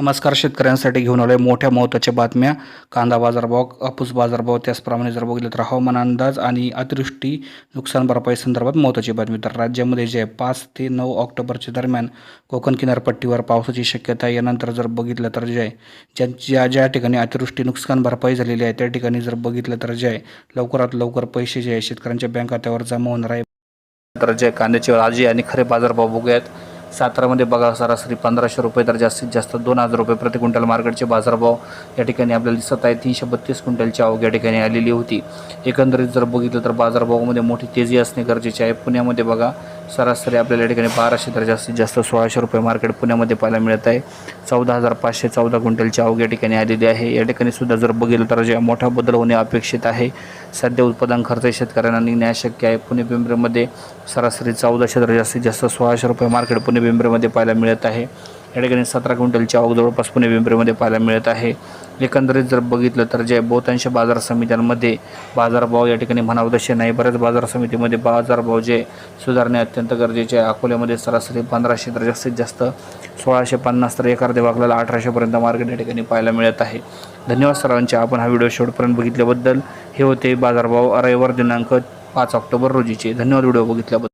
नमस्कार शेतकऱ्यांसाठी घेऊन आलोय मोठ्या महत्त्वाच्या बातम्या. कांदा बाजारभाव कापूस बाजारभाव त्याचप्रमाणे जर बघितलं तर हवामान अंदाज आणि अतिवृष्टी नुकसान भरपाई संदर्भात महत्त्वाची बातमी. तर राज्यामध्ये जे आहे पाच ते नऊ ऑक्टोबरच्या दरम्यान कोकण किनारपट्टीवर पावसाची शक्यता आहे. यानंतर जर बघितलं तर जे आहे ज्या ज्या ज्या ठिकाणी अतिवृष्टी नुकसान भरपाई झालेली आहे त्या ठिकाणी जर बघितलं तर जे आहे लवकरात लवकर पैसे जे आहे शेतकऱ्यांच्या बँक खात्यावर जमा होणार आहे. तर जे कांद्याचे आजी आणि खरे बाजारभाव बघूयात. सातारामध्ये बघा सरासरी पंधराशे रुपये तर जास्तीत जास्त दोन हजार रुपये प्रति क्विंटल मार्केटचे बाजारभाव या ठिकाणी आपल्याला दिसत आहे तीनशे बत्तीस क्विंटलची आवक या ठिकाणी आलेली होती. एकंदरीत जर बघितलं तर बाजारभावामध्ये मोठी तेजी असणे गरजेचे आहे. पुण्यामध्ये बघा सरासरी आपल्याला या ठिकाणी बाराशे तर जास्तीत जास्त सोळाशे रुपये मार्केट पुण्यामध्ये पाहायला मिळत आहे. चौदा हजार पाचशे चौदा क्विंटलची आवक या ठिकाणी आलेली आहे. या ठिकाणी सुद्धा जर बघितलं तर जे मोठा बदल होणे अपेक्षित आहे. सध्या उत्पादन खर्च शेतकऱ्यांना निघणे शक्य आहे. पुणे पिंपरीमध्ये सरासरी चौदाशे तर जास्तीत जास्त सोळाशे रुपये मार्केट पुणे पिंपरीमध्ये पाहायला मिळत आहे. या ठिकाणी सतरा क्विंटलची आवक जवळपास पुणे पिंपरीमध्ये पाहायला मिळत आहे. एकंदरीत जर बघितलं तर जे बहुतांश बाजार समित्यांमध्ये बाजारभाव या ठिकाणी म्हणावं तसे नाही. बऱ्याच बाजार समितीमध्ये बाजारभाव जे सुधारणे अत्यंत गरजेचे आहे. अकोल्यामध्ये सरासरी पंधराशे तर जास्तीत जास्त सोळाशे पन्नास तर एका अर्ध्या वागल्याला अठराशेपर्यंत मार्केट या ठिकाणी पाहायला मिळत आहे. धन्यवाद सर्वांचे. आपण हा व्हिडिओ शेवटपर्यंत बघितल्याबद्दल हे होते बाजारभाव रविवार दिनांक पाच ऑक्टोबर रोजीचे. धन्यवाद व्हिडिओ बघितल्याबद्दल.